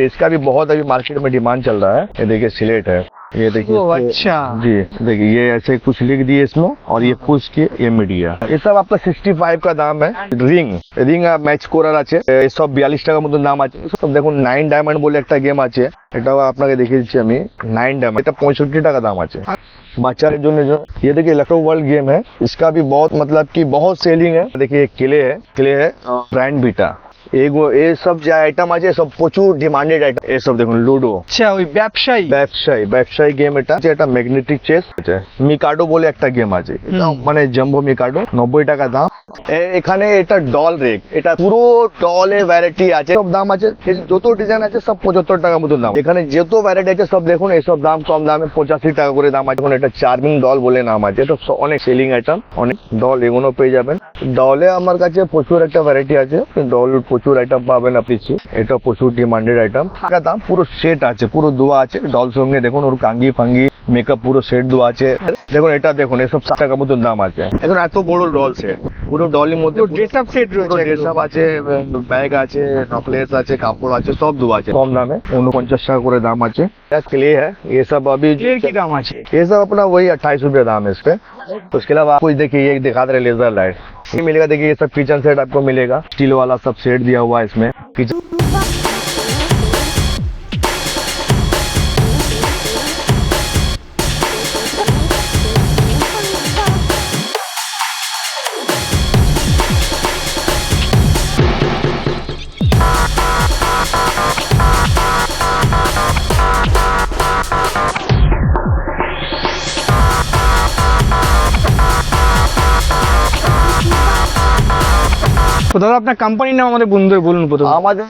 इसका भी बहुत अभी मार्केट में डिमांड चल रहा है। ये देखिए सिलेट है। ये देखिए अच्छा। जी देखिए ये ऐसे कुछ लिख दिए इसमें और ये हाँ। कुछ के ये मीडिया ये सब आपका 65 का दाम है। रिंग রিং ম্যাচ করার আছে সব বিয়াল্লিশ টাকার মতো দাম আছে সব দেখুন নাইন ডায়মন্ড বলে একটা গেম এটাও আপনাকে দেখিয়ে দিচ্ছি আমি এটা পঁয়ষট্টি টাকা দাম আছে বাচ্চাদের জন্য वर्ल्ड गेम है। इसका भी बहुत मतलब की बहुत सेलिंग है। देखिए किले है। किले है। हाँ। ब्रांड बीटा এগো এই যে আইটেম আছে সব প্রচুর ডিমান্ডেড আইটেম এই দেখুন লুডো আচ্ছা ওই ব্যবসায়ী। ব্যবসায়ী ব্যবসায়ী গেম এটা। যে এটা ম্যাগনেটিক চেস মিকাডো বলে একটা গেম আছে। মানে জাম্বো মিকাডো নব্বই টাকা দাম। এখানে এটা ডল রেক এটা পুরো ডলের ভ্যারাইটি আছে। সব দাম আছে। যত ডিজাইন আছে সব পঁচাত্তর টাকা মতো দাম। এখানে যত ভ্যারাইটি আছে সব দেখুন এসব দাম কম দামে পঁচাশি টাকা করে দাম আছে। এটা চার্মিং ডল বলে নাম আছে। এটা অনেক সেলিং আইটেম অনেক ডল এগুলো পেয়ে যাবেন। ডলে আমার কাছে প্রচুর একটা ভ্যারাইটি আছে। ডল প্রচুর আইটেম পাবেন আপনি এটা প্রচুর ডিমান্ডেড আইটেম টাকা দাম পুরো সেট আছে, পুরো দোয়া আছে। ডল সঙ্গে দেখুন, ওর কাঙ্গি ফাঙ্গি মেকআপ পুরো সেট দোয়া আছে। দেখুন, এটা দেখুন, এসব সাত টাকা মতন দাম আছে। এখন এত বড় ডল সেট পুরো ডলের মধ্যে ড্রেস আপ সেট রয়েছে ড্রেস আপ আছে ব্যাগ আছে নকলেস আছে কাপড় আছে সব দেওয়া আছে কম দামে উনপঞ্চাশ টাকা করে দাম আছে क्ले है ये सब अभी এর কি দাম আছে ये सब अपना वही अट्ठाईस रुपये दाम है इस पे तो उसके अलावा कुछ देखिए ये दिखा दे रहे लेजर लाइट ये मिलेगा देखिए ये सब किचन सेट आपको मिलेगा स्टील वाला सब सेट दिया हुआ है इसमें किचन দাদা আপনার কোম্পানির নাম আমাদের বন্ধুদের বলুন প্রথমে। আমাদের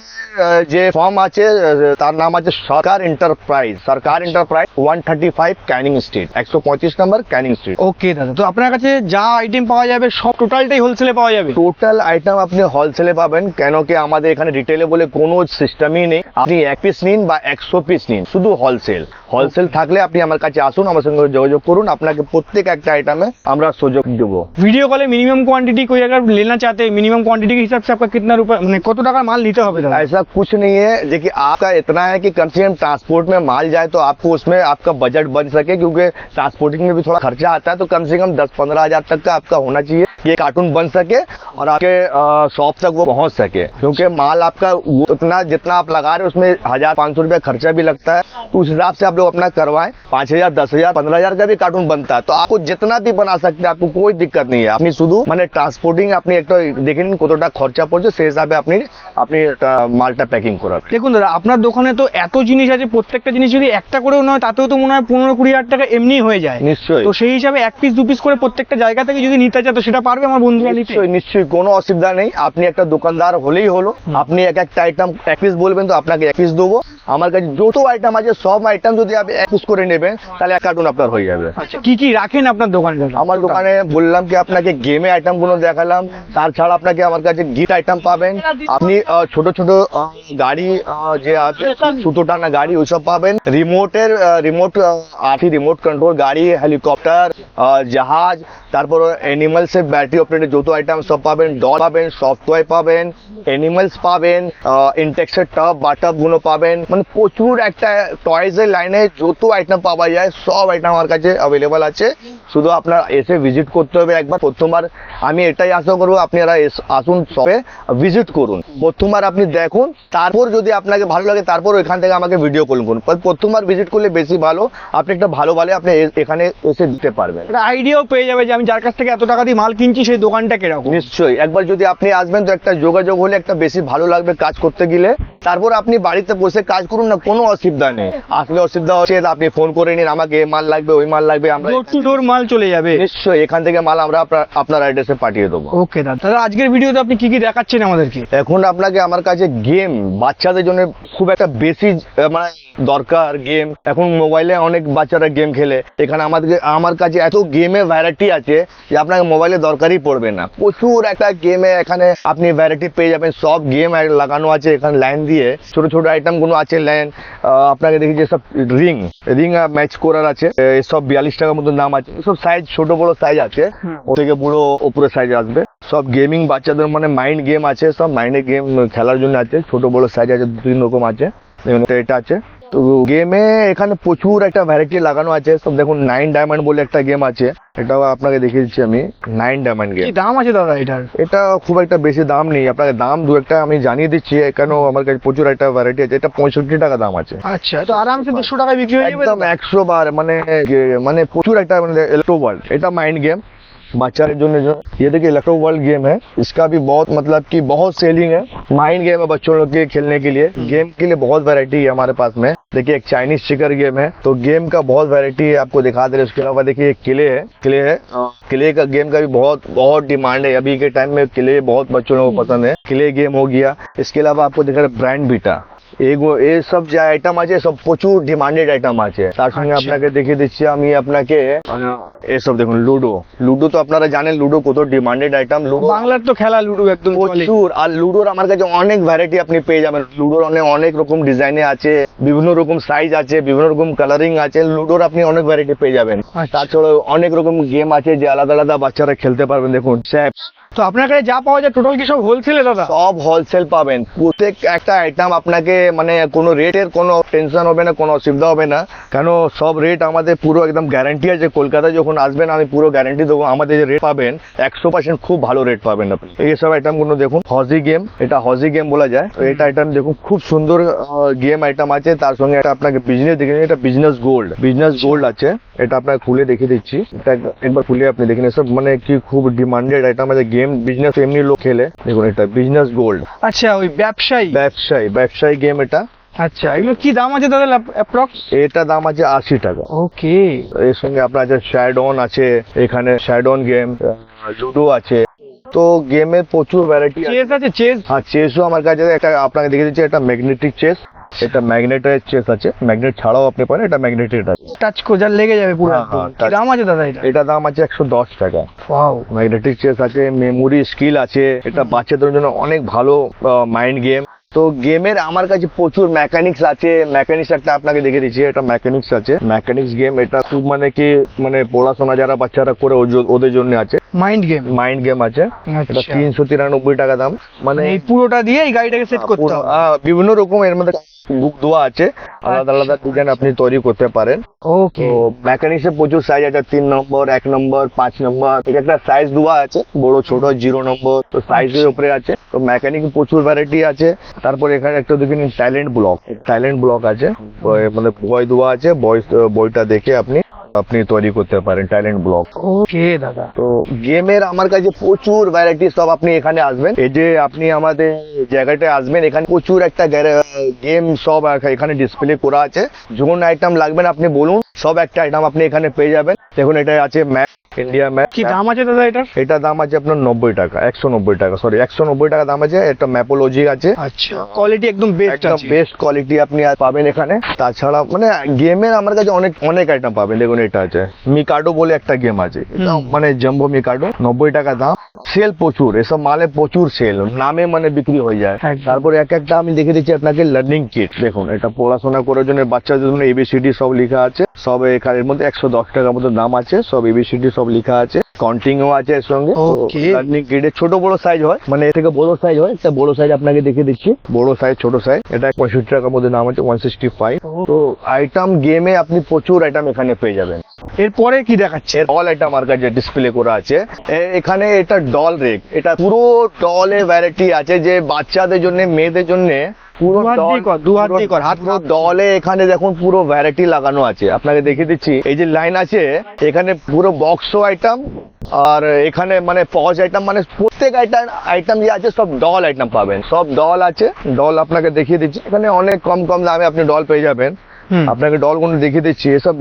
যে ফর্ম আছে আহ, তার নাম আছে Sarkar enterprise Sarkar enterprise one thirty five Canning street একশো পঁয়ত্রিশ নম্বর ক্যানিং স্ট্রিট ওকে দাদা তো আপনার কাছে যা আইটেম পাওয়া যাবে সব টোটালটাই হোলসেলে পাওয়া যাবে টোটাল আইটেম আপনি হোলসেলে পাবেন কেন কি আমাদের এখানে রিটেলে বলে কোনো সিস্টেমই নেই আপনি এক পিস নিন বা একশো পিস নিন শুধু হোলসেল হোলসেল থাকলে আপনি আমার কাছে আসুন আমার সঙ্গে যোগাযোগ করুন আপনাকে প্রত্যেক একটা আইটেমে আমরা সুযোগ দেবো वीडियो कॉल है मिनिमम क्वांटिटी कोई अगर लेना चाहते हैं मिनिमम क्वांटिटी के हिसाब से आपका कितना रुपए मैंने কত টাকার মাল নিতে হবে দাদা ऐसा कुछ नहीं है देखिए आपका इतना है कि कम से कम ट्रांसपोर्ट में माल जाए तो आपको उसमें आपका बजट बन सके क्योंकि ट्रांसपोर्टिंग में भी थोड़ा खर्चा आता है तो कम से कम दस पंद्रह हजार तक का आपका होना चाहिए ये कार्टून बन सके और आपके शॉप तक वो पहुंच सके क्योंकि माल आपका वो उतना जितना आप लगा रहे हैं उसमें हजार पाँच सौ रुपया खर्चा भी लगता है तो उस हिसाब से आप लोग अपना करवाएं पाँच हजार दस हजार पंद्रह हजार का भी कार्टून बनता है तो आपको जितना भी बना सकते हैं आपको कोई दिक्कत नहीं है আপনি শুধু মানে ট্রান্সপোর্টিং আপনি একটা দেখে নিন কতটা খরচা পড়ছে সেই হিসাবে আপনি আপনি এটা মালটা প্যাকিং করাবেন দেখুন দাদা আপনার দোকানে তো এত জিনিস আছে প্রত্যেকটা জিনিস যদি একটা করেও নয় তাতেও তো মনে হয় পনেরো কুড়ি হাজার টাকা এমনি হয়ে যায়। নিশ্চয়ই। তো সেই হিসাবে এক পিস দু পিস করে প্রত্যেকটা জায়গা থেকে যদি নিতে চায় তো সেটা পারবে আমার বন্ধুরা নিতে? নিশ্চয়ই নিশ্চয়ই কোনো অসুবিধা নেই। আপনি একটা দোকানদার হলেই হলো। আপনি এক একটা আইটেম এক পিস বলবেন তো আপনাকে এক পিস দেবো। আমার কাছে যত আইটেম আছে সব আইটেম যদি আপনি এক পিস করে নেবেন তাহলে এক কার্টুন আপনার হয়ে যাবে। আচ্ছা কি কি রাখেন আপনার দোকানে আমার দোকানে বললাম কি আপনাকে গেমে আইটেমগুলো দেখালাম। তার ছাড়া আপনাকে আমার কাছে গিফট আইটেম পাবেন। আপনি আহ, ছোট ছোট গাড়ি যে আছে সুতো টানা গাড়ি ওইসব পাবেন। রিমোটের রিমোট আঠি রিমোট কন্ট্রোল গাড়ি হেলিকপ্টার জাহাজ তারপর অ্যানিমালস এর ব্যাটারি অপারেটেড যত আইটেম সব পাবেন ডল পাবেন সফটওয়্যার পাবেন অ্যানিমালস পাবেন ইনটেক্সের টপ বাটপগুলো পাবেন। মানে প্রচুর একটা টয়েজ এর লাইনে যত আইটেম পাওয়া যায় সব আইটেম আমার কাছে অ্যাভেলেবল আছে। শুধু আপনার এসে ভিজিট করতে হবে একবার। প্রথমবার আমি এটাই আশা করব আপনারা আসুন সবে ভিজিট করুন। প্রথমবার আপনি দেখুন তারপর যদি আপনাকে ভালো লাগে তারপর এখান থেকে আমাকে ভিডিও কল করুন। প্রথমবার ভিজিট করলে বেশি ভালো আপনি একটা ভালো ভালো আপনি এখানে এসে দিতে পারবেন। একটা আইডিয়াও পেয়ে যাবে যে আমি যার কাছ থেকে এত টাকা দিয়ে মাল কিনছি সেই দোকানটা কীরকম? নিশ্চয়ই। একবার যদি আপনি আসবেন তো একটা যোগাযোগ হলে একটা বেশি ভালো লাগবে কাজ করতে গেলে। তারপর আপনি বাড়িতে বসে কাজ করুন না কোনো অসুবিধা নেই। আসলে অসুবিধা হচ্ছে আপনি ফোন করে নিন আমাকে মাল লাগবে ওই মাল লাগবে আমরা ডোর টু ডোর মাল চলে যাবে। নিশ্চয়ই এখান থেকে মাল আমরা আপনার- অ্যাড্রেসে পাঠিয়ে দেবো। ওকে দাদা। দাদা আজকের ভিডিওতে আপনি কি কি দেখাচ্ছেন আমাদেরকে? এখন আপনাকে আমার কাছে গেম বাচ্চাদের জন্য খুব একটা বেশি মানে দরকার গেম এখন মোবাইলে অনেক বাচ্চারা গেম খেলে। এখানে আমাদেরকে আমার কাছে এত গেমে ভ্যারাইটি আছে যে আপনাকে মোবাইলে দরকারই পড়বে না। প্রচুর একটা গেমে এখানে আপনি ভ্যারাইটি পেয়ে যাবেন। সব গেম লাগানো আছে এখানে লাইন দিয়ে। ছোট ছোট আইটেমগুলো আছে লাইন আপনাকে দেখি যে সব রিং রিং ম্যাচ করার আছে। সব বিয়াল্লিশ টাকার মতো দাম আছে। সব সাইজ ছোট বড় সাইজ আছে। ও থেকে পুরো উপরে সাইজ আসবে। সব গেমিং বাচ্চাদের মানে মাইন্ড গেম আছে। সব মাইন্ডে গেম খেলার জন্য আছে। ছোট বড় সাইজ আছে দু তিন রকম আছে। এটা আছে। তো গেমে এখানে প্রচুর একটা ভ্যারাইটি লাগানো আছে। সব দেখুন নাইন ডায়মন্ড বলে একটা গেম আছে। এটাও আপনাকে দেখিয়ে দিচ্ছি আমি। নাইন ডায়মন্ড গেম দাম আছে দাদা এটার? এটা খুব একটা বেশি দাম নেই। আপনাকে দাম দু একটা আমি জানিয়ে দিচ্ছি। এখানেও আমার কাছে প্রচুর একটা ভ্যারাইটি আছে। এটা পঁয়ষট্টি টাকা দাম আছে। আচ্ছা তো আরামসে দুশো টাকায় বিক্রি হয়ে যাবে একদম একশো বার মানে মানে প্রচুর একটা মানে ইলেকট্রো এটা মাইন্ড গেম बच्चा जो जो, ये देखिए इलेक्ट्रो वर्ल्ड गेम है। इसका भी बहुत मतलब कि बहुत सेलिंग है। माइंड गेम है बच्चों लोग के खेलने के लिए। गेम के लिए बहुत वैरायटी है हमारे पास में। देखिए, एक चाइनीज़ शिकर गेम है। तो गेम का बहुत वैरायटी है, आपको दिखा दे रहे। उसके अलावा देखिए, एक किले है। किले है। किले का गेम का भी बहुत बहुत डिमांड है। अभी के टाइम में किले बहुत बच्चों को पसंद है। किले गेम हो गया। इसके अलावा आपको दिखा रहा ब्रांड बीटा এই সব যে আইটেম আছে সব প্রচুর ডিমান্ডেড আইটেম আছে। তার সঙ্গে আচ্ছা। আপনাকে দেখিয়ে দিচ্ছি আমি আপনাকে এসব দেখুন লুডো। লুডো তো আপনারা জানেন লুডো কত ডিমান্ডেড আইটেম লুডো বাংলার তো খেলা লুডো একদম প্রচুর। আর লুডোর আমার কাছে অনেক ভ্যারাইটি আপনি পেয়ে যাবেন। লুডোর অনেক অনেক রকম ডিজাইনে আছে বিভিন্ন রকম সাইজ আছে বিভিন্ন রকম কালারিং আছে। লুডোর আপনি অনেক ভ্যারাইটি পেয়ে যাবেন। আচ্ছা। তাছাড়াও অনেক রকম গেম আছে যে আলাদা আলাদা বাচ্চারা খেলতে পারবেন। দেখুন স্যাপস তো আপনার কাছে যা পাওয়া যায় টোটাল কি সব হোলসেলে দাদা? সব হোলসেল পাবেন। প্রত্যেক একটা আইটেম আপনাকে মানে কোনো রেটের কোনো টেনশন হবে না, কোনো অসুবিধা হবে না। কেন, সব রেট আমাদের পুরো একদম গ্যারান্টি আছে। কলকাতায় যখন আসবেন, আমি পুরো গ্যারান্টি দেবো, আমাদের যে রেট পাবেন, একশো পার্সেন্ট খুব ভালো রেট পাবেন আপনি। এইসব আইটেমগুলো দেখুন হজি গেম এটা হজি গেম বলা যায়। এটা আইটেম দেখুন, খুব সুন্দর গেম আইটেম আছে। তার সঙ্গে একটা আপনাকে বিজনেস দেখে এটা বিজনেস গোল্ড বিজনেস গোল্ড আছে। এটা আপনাকে খুলে দেখিয়ে দিচ্ছি। এটা একবার খুলে আপনি দেখে নিন। সব মানে কি খুব ডিমান্ডেড আইটেম আছে গেম বিজনেস এমনি লোক খেলে। দেখুন এটা বিজনেস গোল্ড আচ্ছা ওই ব্যবসায়ী? ব্যবসায়ী ব্যবসায়ী গেম এটা। আচ্ছা এগুলো কি দাম আছে দাদা অ্যাপ্রক্স এটা দাম আছে আশি টাকা। ওকে এর সঙ্গে আপনার আছে শ্যাডন আছে এখানে শ্যাডন গেম লুডো আছে তো গেমের প্রচুর ভ্যারাইটি চেস আছে চেস হ্যাঁ চেসও আমার কাছে একটা আপনাকে দেখে দিচ্ছি এটা ম্যাগনেটিক চেস এটা ম্যাগনেটের চেস আছে। ম্যাগনেট ছাড়াও আপনি পারেন এটা ম্যাগনেটেড আছে। টাচ কোজার লেগে যাবে পুরো হ্যাঁ, হ্যাঁ, দাম আছে দাদা এটা? এটা দাম আছে একশো দশ টাকা। ওয়াও ম্যাগনেটিক চেস আছে মেমোরি স্কিল আছে। এটা বাচ্চাদের জন্য অনেক ভালো মাইন্ড গেম তো গেমের আমার কাছে প্রচুর মেকানিক্স আছে। মেকানিক্স একটা আপনাকে দেখে দিচ্ছি এটা মেকানিক্স আছে। মেকানিক্স গেম এটা খুব মানে কি মানে পড়াশোনা যারা বাচ্চারা করে ওদের জন্য আছে। মাইন্ড গেম মাইন্ড গেম আছে। এটা আচ্ছা। তিনশো তিরানব্বই টাকা দাম। মানে এই পুরোটা দিয়ে এই গাড়িটাকে সেট করতে হবে। বিভিন্ন রকম এর মধ্যে বুক দেওয়া আছে। আলাদা আলাদা ডিজাইন আপনি তৈরি করতে পারেন। ওকে তো মেকানিক্সে প্রচুর সাইজ আছে তিন নম্বর এক নম্বর পাঁচ নম্বর এটা একটা সাইজ দেওয়া আছে বড় ছোট জিরো নম্বর তো সাইজের আচ্ছা। উপরে আছে। তো মেকানিক প্রচুর ভ্যারাইটি আছে। তারপর এখানে একটা দেখে নিন ট্যালেন্ট ব্লক ট্যালেন্ট ব্লক আছে। মানে বই দেওয়া আছে। বই বইটা দেখে আপনি আপনি তৈরি করতে পারেন ট্যালেন্ট ব্লক ওকে দাদা। তো গেমের আমার কাছে প্রচুর ভ্যারাইটি সব আপনি এখানে আসবেন। এই যে আপনি আমাদের জায়গাটায় আসবেন এখানে প্রচুর একটা গেম সব এখানে ডিসপ্লে করা আছে। যখন আইটেম লাগবে আপনি বলুন সব একটা আইটেম আপনি এখানে পেয়ে যাবেন। দেখুন এটা আছে ইন্ডিয়া ম্যাপ কি দাম আছে দাদা এটার? এটা দাম আছে আপনার নব্বই টাকা একশো নব্বই টাকা সরি একশো নব্বই টাকা দাম আছে একটা ম্যাপোলজি আছে। আচ্ছা কোয়ালিটি একদম বেস্ট একদম বেস্ট কোয়ালিটি আপনি পাবেন এখানে। তাছাড়া মানে গেমের আমার কাছে অনেক অনেক আইটেম পাবেন দেখুন এটা আছে। মিকাডো বলে একটা গেম আছে। মানে জাম্বো মিকাডো নব্বই টাকা দাম। সেল প্রচুর এসব মালে প্রচুর সেল নামে মানে বিক্রি হয়ে যায়। তারপরে এক একটা আমি দেখে দিচ্ছি আপনাকে লার্নিং কিট দেখুন এটা পড়াশোনা করার জন্য বাচ্চাদের জন্য এবিসিডি সব লেখা আছে। সব এখানে এর মধ্যে একশো দশ টাকার মতো দাম আছে সব এবিসিডি সব লেখা আছে কাউন্টিংও আছে এর সঙ্গে। কিটের ছোট বড় সাইজ হয় মানে এর থেকে বড় সাইজ হয় একটা বড় সাইজ আপনাকে দেখে দিচ্ছি। বড় সাইজ ছোট সাইজ এটা পঁয়ষট্টি টাকার মধ্যে দাম আছে ওয়ান সিক্সটি ফাইভ তো আইটেম গেমে আপনি প্রচুর আইটেম এখানে পেয়ে যাবেন। এরপরে কি দেখাচ্ছে? অল আইটেম আমার কাছে ডিসপ্লে করা আছে এখানে এটা ডল রেক এটা পুরো ডলের ভ্যারাইটি আছে যে বাচ্চাদের জন্য মেয়েদের জন্য এখানে দেখুন পুরো ভ্যারাইটি লাগানো আছে। আপনাকে দেখিয়ে দিচ্ছি এই যে লাইন আছে এখানে পুরো বক্স আইটেম আর এখানে মানে পজ আইটেম মানে প্রত্যেক আইটেম আইটেম যে আছে সব ডল আইটেম পাবেন। সব ডল আছে ডল আপনাকে দেখিয়ে দিচ্ছি। এখানে অনেক কম কম দামে আপনি ডল পেয়ে যাবেন। আপনাকে ডলগুলো দেখিয়ে দিচ্ছি এসব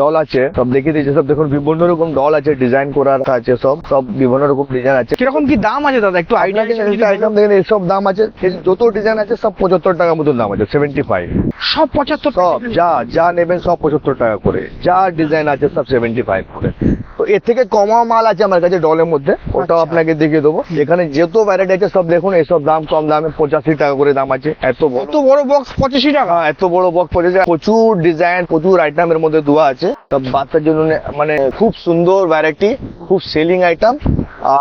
ডল আছে সব দেখিয়ে দিচ্ছি সব দেখুন বিভিন্ন রকম ডল আছে ডিজাইন করা রাখা আছে সব সব বিভিন্ন রকম ডিজাইন আছে। কীরকম কি দাম আছে দাদা? একটু আইডিয়া আইটেম দেখেন এসব দাম আছে যত ডিজাইন আছে সব পঁচাত্তর টাকার মতন দাম আছে সেভেন্টি ফাইভ সব পঁচাত্তর সব যা যা নেবেন সব পঁচাত্তর টাকা করে। যা ডিজাইন আছে সব সেভেন্টি ফাইভ করে। তো এর থেকে কমা মাল আছে আমার কাছে ডলের মধ্যে ওটাও আচ্ছা। আপনাকে দেখিয়ে দেবো। এখানে যত ভ্যারাইটি আছে সব দেখুন এসব দাম কম দামে পঁচাশি টাকা করে দাম আছে এত বড়। বড় বক্স পঁচাশি টাকা? হ্যাঁ, এত বড় বক্স পড়েছে প্রচুর ডিজাইন প্রচুর আইটেমের মধ্যে দেওয়া আছে। সব বাচ্চার জন্য মানে খুব সুন্দর ভ্যারাইটি খুব সেলিং আইটেম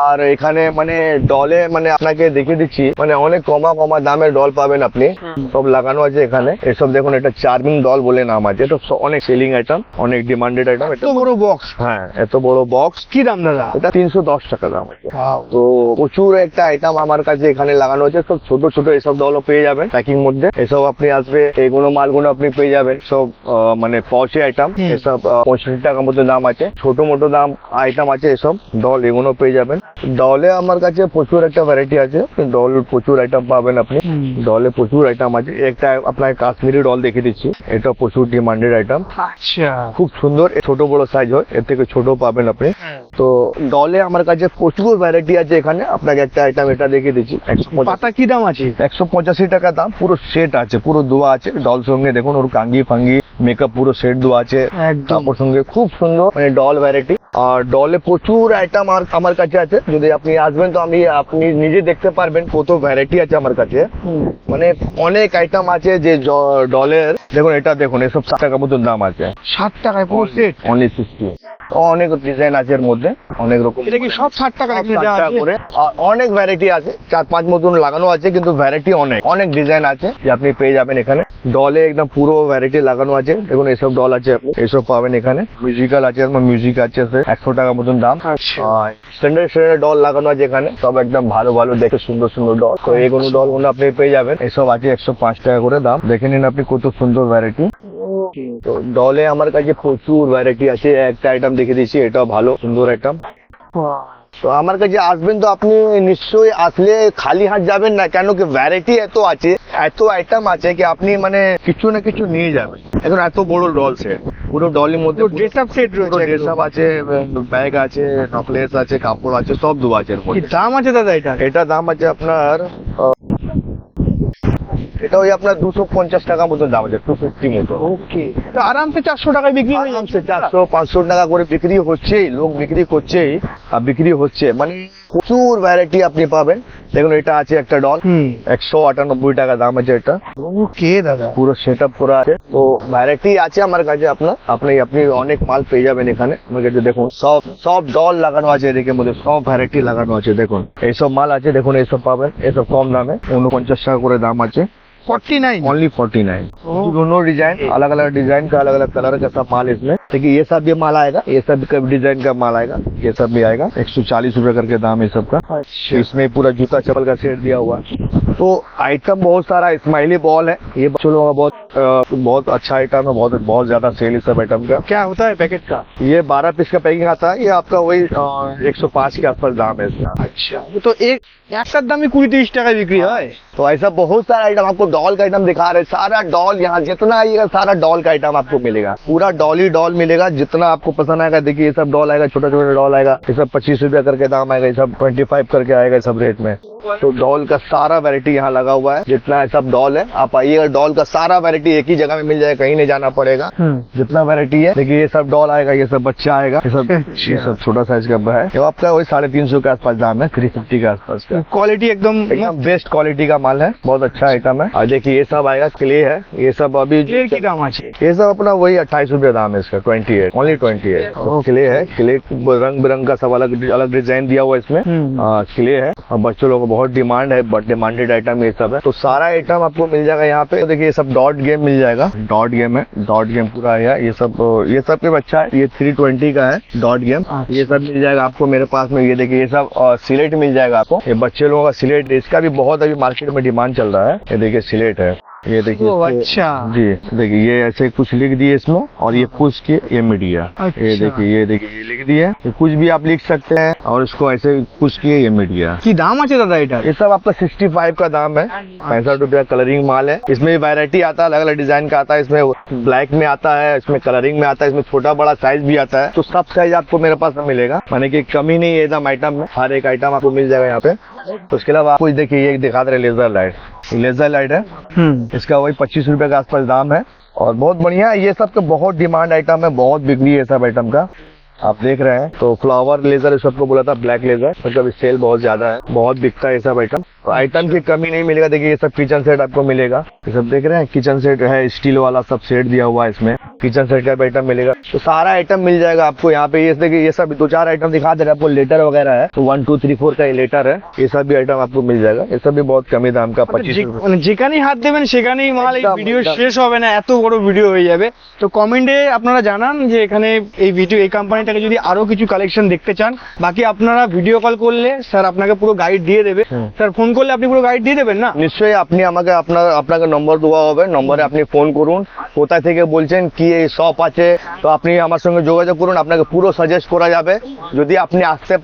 আর এখানে মানে ডলে মানে আপনাকে দেখিয়ে দিচ্ছি মানে অনেক কমা কমা দামের ডল পাবেন আপনি। সব লাগানো আছে এখানে। এসব দেখুন এটা চার্মিং ডল বলে নাম আছে। এটা অনেক সেলিং আইটেম অনেক ডিমান্ডেড আইটেম এত বড় বক্স হ্যাঁ এত বড় বক্স কি দাম দাদা? এটা তিনশো দশ টাকা দাম আছে। তো প্রচুর একটা আইটেম আমার কাছে এখানে লাগানো আছে। সব ছোট ছোট এসব দলও পেয়ে যাবেন। প্যাকিং মধ্যে। এসব আপনি আসবে এইগুলো মালগুলো আপনি পেয়ে যাবেন। সব মানে পৌঁছে আইটেম এসব পঁয়ষট্টি টাকার মতো দাম আছে। ছোট মোটো দাম আইটেম আছে এসব। দল এগুলো পেয়ে যাবেন। দলে আমার কাছে প্রচুর একটা ভ্যারাইটি আছে। দল প্রচুর আইটেম পাবেন আপনি। দলে প্রচুর আইটেম আছে। একটা আপনার কাশ্মীরি ডল দেখে দিচ্ছি। এটা প্রচুর ডিমান্ডেড আইটেম আচ্ছা। খুব সুন্দর। ছোট বড় সাইজ হয়। এর থেকে ছোট পাবেন আপনি। তো ডলে আমার কাছে প্রচুর ভ্যারাইটি আছে এখানে। আপনাকে একটা আইটেম এটা দেখিয়ে দিচ্ছি। একশো পাতা কি দাম আছে? একশো পঁচাশি টাকা দাম। পুরো সেট আছে। পুরো দোয়া আছে। ডল সঙ্গে দেখুন ওর কাঙ্গি ফাঙ্গি মেকআপ পুরো সেট দু আছে। কাপড় সঙ্গে খুব সুন্দর মানে ডল ভ্যারাইটি আর ডলে প্রচুর আইটেম আর আমার কাছে আছে। যদি আপনি আসবেন তো আমি আপনি নিজে দেখতে পারবেন কত ভ্যারাইটি আছে আমার কাছে। মানে অনেক আইটেম আছে যে ডলের দেখুন এটা দেখুন এসব সাত টাকা মতন দাম আছে। সাত টাকায় পুরো সেট অনলি সিক্সটি অনেক ডিজাইন আছে এর মধ্যে অনেক রকম। এটা কি সব ষাট টাকা সব এখানে 60 দেওয়া আছে? করে। অনেক ভ্যারাইটি আছে চার পাঁচ মতন লাগানো আছে কিন্তু ভ্যারাইটি অনেক। অনেক ডিজাইন আছে যে আপনি পেয়ে যাবেন এখানে। ডলে একদম পুরো ভ্যারাইটি লাগানো আছে। দেখুন এসব ডল আছে আপনি এসব পাবেন এখানে। মিউজিক্যাল আছে মিউজিক আছে একশো টাকা মতন দাম। স্ট্যান্ডার্ড স্ট্যান্ডার্ড ডল লাগানো আছে এখানে সব একদম ভালো ভালো দেখে সুন্দর সুন্দর ডল তো এই এইগুলো ডল আপনি পেয়ে যাবেন। এসব আছে একশো পাঁচ টাকা করে দাম। দেখে নিন আপনি কত সুন্দর ভ্যারাইটি তো ডলে আমার কাছে প্রচুর ভ্যারাইটি আছে। একটা আইটেম দেখে দিচ্ছি এটা ভালো সুন্দর আইটেম তো আমার কাছে আসবেন তো আপনি নিশ্চয়ই আসলে খালি হাত যাবেন না কেন কি ভ্যারাইটি এত আছে এত আইটেম আছে কি আপনি মানে কিছু না কিছু নিয়ে যাবেন। এখন এত বড় ডল সেট পুরো ডলের মধ্যে ড্রেস আপ সেট রয়েছে ড্রেস আপ আছে ব্যাগ আছে নকলেস আছে কাপড় আছে সব দু আছে দাম আছে দাদা এটা এটা দাম আছে আপনার এটা ওই আপনার দুশো পঞ্চাশ টাকা মতো দাম আছে টু ফিফটি মতো। ওকে তো আরামসে চারশো টাকায় বিক্রি হয়ে যাচ্ছে। আরামসে চারশো পাঁচশো টাকা করে বিক্রি হচ্ছেই লোক বিক্রি করছেই আর বিক্রি হচ্ছে। মানে প্রচুর ভ্যারাইটি আপনি পাবেন। দেখুন এটা আছে একটা ডল একশো আটানব্বই টাকা দাম আছে এটা। ওকে দাদা। পুরো সেট আপ করা আছে। তো ভ্যারাইটি আছে আমার কাছে আপনার। আপনি আপনি অনেক মাল পেয়ে যাবেন এখানে। আমার কাছে দেখুন। সব সব ডল লাগানো আছে এদিকে মধ্যে। সব ভ্যারাইটি লাগানো আছে দেখুন। এইসব মাল আছে দেখুন এইসব পাবেন। এইসব কম দামে। উনপঞ্চাশ টাকা করে দাম আছে। Forty nine. Only forty nine. दोनों डिज़ाइन अलग अलग डिज़ाइन का अलग अलग कलर का सब माल इसमें। देखिए ये सब भी माल आएगा ये सब का डिजाइन का माल आएगा ये सब भी आएगा एक सौ चालीस रूपए करके दाम है सबका अच्छा इसमें पूरा जूता चप्पल का सेट दिया हुआ है तो आइटम बहुत सारा स्माइली बॉल है ये बच्चों लोगों का बहुत अ, बहुत अच्छा आइटम है बहुत बहुत ज्यादा सेल इस सब आइटम का क्या होता है पैकेट का ये बारह पीस का पैकिंग आता है ये आपका वही एक सौ पाँच के आसपास दाम है इसका अच्छा तो एक একটার দামই কুড়ি তিরিশ টাকায় বিক্রি হয় तो ऐसा बहुत सारा आइटम आपको डॉल का आइटम दिखा रहे हैं। सारा डॉल यहाँ जितना आइएगा सारा डॉल का आइटम आपको मिलेगा पूरा डॉल ही डॉल मिलेगा, जितना आपको पसंद आएगा, देखिए ये सब डॉल आएगा छोटा छोटा डॉल आएगा, ये सब पच्चीस रुपया करके दाम आएगा, ये सब ट्वेंटी फाइव करके आएगा सब रेट में। तो डॉल का सारा वैरायटी यहाँ लगा हुआ है। जितना सब डॉल है। आप आइएगा डॉल का सारा वेरायटी एक ही जगह में मिल जाएगा कहीं नहीं जाना पड़ेगा। जितना वेरायटी है देखिए ये सब डॉल आएगा ये सब बच्चा आएगा ये सब ये सब छोटा साइज़ का है। ये आपका वही साढ़े तीन सौ के आसपास दाम है थ्री फिफ्टी के आसपास का। क्वालिटी एकदम एकदम बेस्ट क्वालिटी का माल है। बहुत अच्छा आइटम है। और देखिए ये सब आएगा क्ले है। ये सब अभी ये सब अपना वही अट्ठाईस रुपया दाम है इसका twenty eight only twenty eight clay है। क्ले रंग बिरंग का सब अलग अलग डिज़ाइन दिया हुआ है इसमें। हम्म। क्ले है। और बच्चों लोगों बहुत डिमांड है बट डिमांडेड आइटम ये सब है। तो सारा आइटम आपको मिल जाएगा यहाँ पे। तो देखिए ये सब डॉट गेम मिल जाएगा। डॉट गेम है डॉट गेम पूरा है ये सब ये सब के अच्छा है? ये थ्री ट्वेंटी का है डॉट गेम अच्छा। ये सब मिल जाएगा आपको मेरे पास में। ये देखिए ये सब सिलेट मिल जाएगा आपको। ये बच्चे लोगों का सिलेट इसका भी बहुत अभी मार्केट में डिमांड चल रहा है। ये देखिए सिलेट है। ये देखिए अच्छा। जी देखिए ये ऐसे कुछ लिख दिए इसमें और ये कुछ के ये मीडिया। अच्छा। ये देखिए ये देखिए ये लिख दिए। कुछ भी आप लिख सकते हैं और इसको ऐसे कुछ किए ये मीडिया। की दाम अच्छे दादा इधर? ये सब आपका सिक्सटी फाइव का दाम है। पैंसठ रुपया कलरिंग माल है। इसमें वेरायटी आता है अलग अलग डिज़ाइन का आता है। इसमें ब्लैक में आता है इसमें कलरिंग में आता है इसमें छोटा बड़ा साइज़ भी आता है। तो सब साइज़ आपको मेरे पास मिलेगा। मैंने की कमी नहीं है एकदम आइटम में। हर एक आइटम आपको मिल जाएगा यहाँ पे। तो उसके अलावा कुछ देखिए ये दिखा दे रहे लेजर लाइट लेजर लाइट है। इसका वही पच्चीस रुपए के आसपास दाम है। और बहुत बढ़िया ये सब का बहुत डिमांड आइटम है बहुत बिक्री है सब आइटम का। आप देख रहे हैं तो फ्लावर लेजर इस सबको बोला था ब्लैक लेजर मतलब सेल बहुत ज़्यादा है बहुत बिकता है ये सब आइटम तो आइटम की कमी नहीं मिलेगा देखिए ये सब किचन सेट आपको मिलेगा ये सब देख रहे हैं किचन सेट है स्टील वाला सब सेट दिया हुआ है इसमें किचन सेट का भी आइटम मिलेगा तो सारा आइटम मिल जाएगा आपको यहाँ पे ये देखिए ये सब दो चार आइटम दिखा दे रहे हैं आपको लेटर वगैरह है तो वन टू थ्री फोर का ये लेटर है ये सब भी आइटम आपको मिल जाएगा ये सब भी बहुत कम ही दाम का पच्चीस যে- মানে যেখানেই হাত দেবেন সেখানেই মাল এই একদম, ভিডিও একদম। শেষ হবে না এত বড় ভিডিও হয়ে যাবে তো কমেন্টে আপনারা জানান যে এখানে এই ভিডিও এই কোম্পানিটাকে যদি আরো কিছু কালেকশন দেখতে চান বাকি আপনারা ভিডিও কল করলে স্যার আপনাকে পুরো গাইড দিয়ে দেবে হুম। স্যার ফোন করলে আপনি পুরো গাইড দিয়ে দেবেন না? নিশ্চয়ই আপনি আমাকে আপনার আপনাকে নম্বর দেওয়া হবে নম্বরে আপনি ফোন করুন। কোথায় থেকে বলছেন কি এই শপ আছে তো আপনি আমার সঙ্গে যোগাযোগ করুন আপনাকে পুরো সাজেস্ট করা যাবে। যদি আপনি আসতে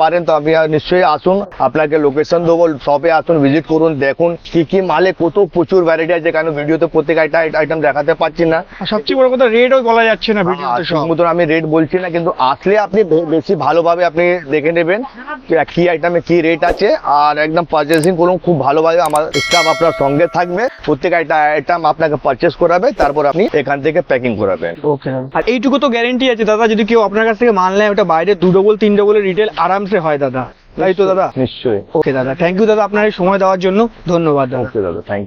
পারেন তো আপনি নিশ্চয়ই আসুন আপনাকে লোকেশন দেবো শপে আসুন ভিজিট করুন দেখুন কি কি মালে কত প্রচুর ভ্যারাইটি আছে কেন ভিডিওতে প্রত্যেক একটা আইটেম দেখাতে পাচ্ছি না। সবচেয়ে বড় কথা রেটও বলা যাচ্ছে না ভিডিওতে ঠিক মতন আমি রেট বলছি না কিন্তু আসলে আপনি বেশি ভালোভাবে আপনি দেখে নেবেন কি আইটেমে কি রেট আছে আর একদম পারচেসিং করুন খুব ভালোভাবে আমার স্টাফ আপনার সঙ্গে থাকবে। প্রত্যেক একটা আইটেম আপনাকে পারচেস করাবে তারপর আপনি এখান থেকে প্যাকিং করাবেন। ওকে আর এইটুকু তো গ্যারেন্টি আছে দাদা যদি কেউ আপনার কাছ থেকে মাল নেয় ওটা বাইরে দু ডবল তিন ডবলের রিটেল আরামসে হয় দাদা। তাই তো দাদা? নিশ্চয়ই। ওকে দাদা। থ্যাংক ইউ দাদা আপনার এই সময় দেওয়ার জন্য। ধন্যবাদ দাদা। থ্যাংক দাদা। থ্যাংক